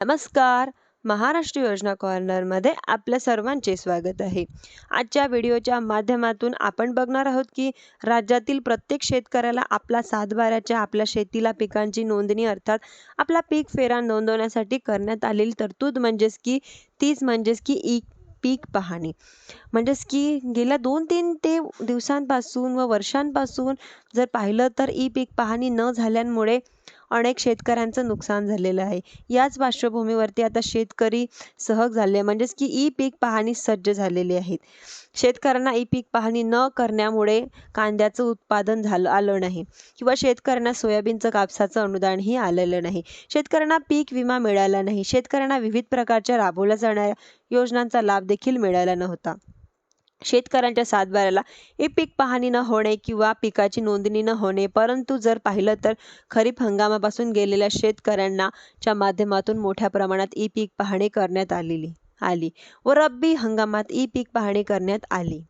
नमस्कार. महाराष्ट्र योजना कॉर्नरमध्ये आपल्या सर्वांचे स्वागत आहे. आजच्या व्हिडिओच्या माध्यमातून आपण बघणार आहोत की राज्यातील प्रत्येक शेतकऱ्याला आपला सातबाऱ्याच्या आपल्या शेतीला पिकांची नोंदणी अर्थात आपला पीक फेरा नोंदवण्यासाठी करण्यात आलेली तरतूद म्हणजेच की तीच म्हणजेच की ई पीक पाहणी. म्हणजेच की गेल्या दोन तीन ते दिवसांपासून व वर्षांपासून जर पाहिलं तर ई पीक पाहणी न झाल्यामुळे अनेक शेतकऱ्यांचं नुकसान झालेलं आहे. याच पार्श्वभूमीवरती आता शेतकरी सहज झाले म्हणजेच की ई पीक पाहणी सज्ज झालेली आहेत शेतकऱ्यांना ई पीक पाहणी न करण्यामुळे कांद्याचं उत्पादन झालं आलं नाही किंवा शेतकऱ्यांना सोयाबीनचं कापसाचं अनुदानही आलेलं नाही. शेतकऱ्यांना पीक विमा मिळाला नाही. शेतकऱ्यांना विविध प्रकारच्या राबवल्या जाणाऱ्या योजनांचा लाभ देखील मिळाला नव्हता. शेतकऱ्यांच्या सातबाऱ्याला. हे पीक पाहणी न होणे किंवा पिकाची नोंदणी न होणे परंतु जर पाहिलं तर खरीप हंगामापासून गेलेल्या शेतकऱ्यांना च्या माध्यमातून मोठ्या प्रमाणात ई पीक पाहणी करण्यात आलेली आली व रब्बी हंगामात ई पीक पाहणी करण्यात आली.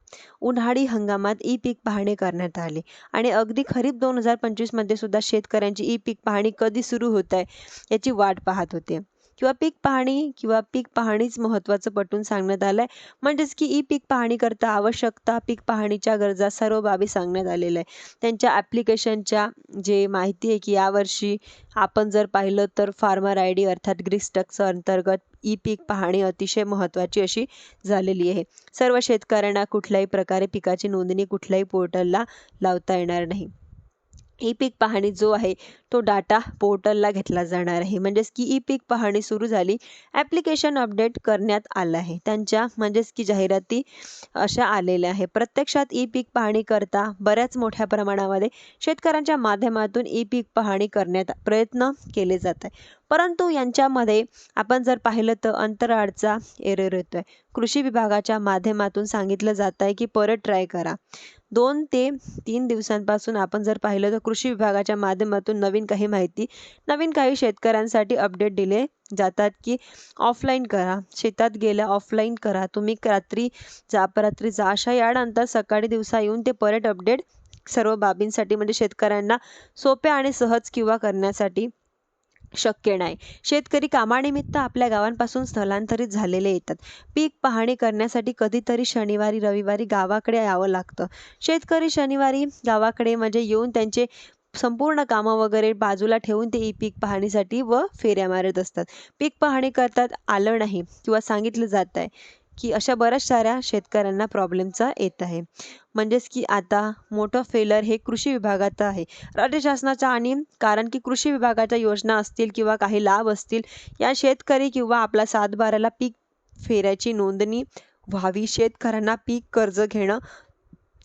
उन्हाळी हंगामात ई पीक पाहणी करण्यात आली आणि अगदी खरीप दोन हजार पंचवीसमध्ये सुद्धा शेतकऱ्यांची ई पीक पाहणी कधी सुरू होत आहे याची वाट पाहत होते. किंवा पीक पाहणी किंवा पीक पाहणीच महत्त्वाचं पटवून सांगण्यात आलं आहे म्हणजेच की ई पीक पाहणी करता आवश्यकता पीक पाहणीच्या गरजा सर्व बाबी सांगण्यात आलेल्या आहे त्यांच्या ॲप्लिकेशनच्या जे माहिती आहे की यावर्षी आपण जर पाहिलं तर फार्मर आय डी अर्थात ग्रीस्टक्स अंतर्गत ई पीक पाहणी अतिशय महत्त्वाची अशी झालेली आहे. सर्व शेतकऱ्यांना कुठल्याही प्रकारे पिकाची नोंदणी कुठल्याही पोर्टलला लावता येणार नाही. ई पीक पाहणी जो आहे तो डाटा पोर्टलला घेतला जाणार आहे. म्हणजेच की ई पीक पाहणी सुरू झाली ॲप्लिकेशन अपडेट करण्यात आलं आहे. त्यांच्या म्हणजेच की जाहिराती अशा आलेल्या आहे प्रत्यक्षात ई पीक पाहणी करता बऱ्याच मोठ्या प्रमाणामध्ये शेतकऱ्यांच्या माध्यमातून ई पीक पाहणी करण्यात प्रयत्न केले जात आहे परंतु यांच्यामध्ये आपण जर पाहिलं तर अंतराळचा एरर येतो आहे कृषी विभागाच्या माध्यमातून सांगितलं जात आहे की परत ट्राय करा. दोन ते तीन दिवसांपासून आपण जर पाहिलं तर कृषी विभागाच्या माध्यमातून नवीन काही माहिती नवीन काही शेतकऱ्यांसाठी अपडेट दिले जातात की ऑफलाईन करा शेतात गेल्या ऑफलाईन करा. तुम्ही रात्री जा रात्री जा. अशा यानंतर सकाळी दिवसा येऊन ते परत अपडेट सर्व बाबींसाठी म्हणजे शेतकऱ्यांना सोप्या आणि सहज किंवा करण्यासाठी शक्य नाही. शेतकरी कामानिमित्त आपल्या गावांपासून स्थलांतरित झालेले येतात. पीक पाहणी करण्यासाठी कधीतरी शनिवारी रविवारी गावाकडे यावं लागतं. शेतकरी शनिवारी गावाकडे म्हणजे येऊन त्यांचे संपूर्ण कामं वगैरे बाजूला ठेवून ते ई पीक पाहणीसाठी व फेऱ्या मारत असतात. पीक पाहणी करतात आलं नाही किंवा सांगितलं जात आहे. की अशा बऱ्याच साऱ्या शेतकऱ्यांना प्रॉब्लेमचा येत आहे. म्हणजेच की आता मोठं फेलर हे कृषी विभागाचं आहे. राज्य शासनाचा आणि कारण की कृषी विभागाच्या योजना असतील किंवा काही लाभ असतील या शेतकरी किंवा आपला सातबाराला पीक फेऱ्याची नोंदणी व्हावी. शेतकऱ्यांना पीक कर्ज घेणं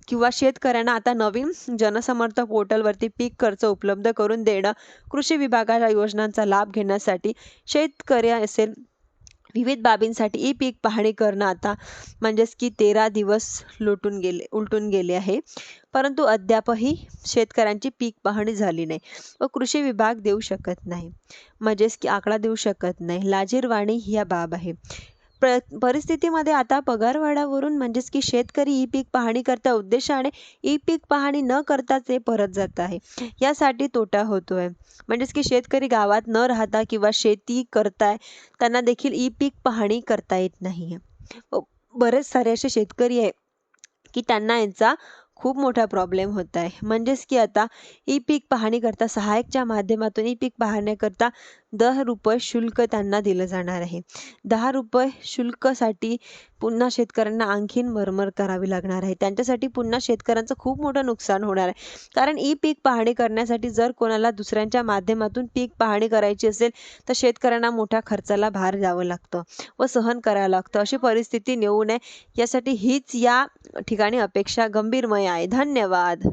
किंवा शेतकऱ्यांना आता नवीन जनसमर्थ पोर्टलवरती पीक कर्ज उपलब्ध करून देणं कृषी विभागाच्या योजनांचा लाभ घेण्यासाठी शेतकरी असेल विविध बाबींसाठी ई पीक पाहणी करणं आता म्हणजेच की तेरा दिवस लुटून गेले उलटून गेले आहे. परंतु अद्यापही शेतकऱ्यांची पीक पाहणी झाली नाही व कृषी विभाग देऊ शकत नाही. म्हणजेच की आकडा देऊ शकत नाही. लाजीरवाणी ही बाब आहे. प्र परिस्थितीमध्ये आता पगारवाढावरून म्हणजेच की शेतकरी ई पीक पाहणी करता उद्देशाने ई पीक पाहणी न करताच ते परत जात आहे. यासाठी तोटा होतो आहे म्हणजेच की शेतकरी गावात न राहता किंवा शेती करताय त्यांना देखील ई पीक पाहणी करता येत नाही आहे बरेच सारे असे शेतकरी आहे की त्यांना यांचा खूप मोठा प्रॉब्लेम होत आहे. म्हणजेच की आता ई पीक पाहणीकरता सहाय्यकच्या सहायकच्या माध्यमातून ई पीक पाहण्याकरता दहा रुपये शुल्क त्यांना दिलं जाणार आहे. दहा रुपये शुल्कसाठी पुन्हा शेतकऱ्यांना आणखीन मरमर करावी लागणार आहे. त्यांच्यासाठी पुन्हा शेतकऱ्यांचं खूप मोठं नुकसान होणार आहे. कारण ई पीक पाहणी करण्यासाठी जर कोणाला दुसऱ्यांच्या माध्यमातून पीक पाहणी करायची असेल तर शेतकऱ्यांना मोठ्या खर्चाला भार द्यावं लागतं व सहन करावं लागतं. अशी परिस्थिती नेऊ नये. यासाठी हीच या ठिकाणी अपेक्षा गंभीरमय आहे. धन्यवाद.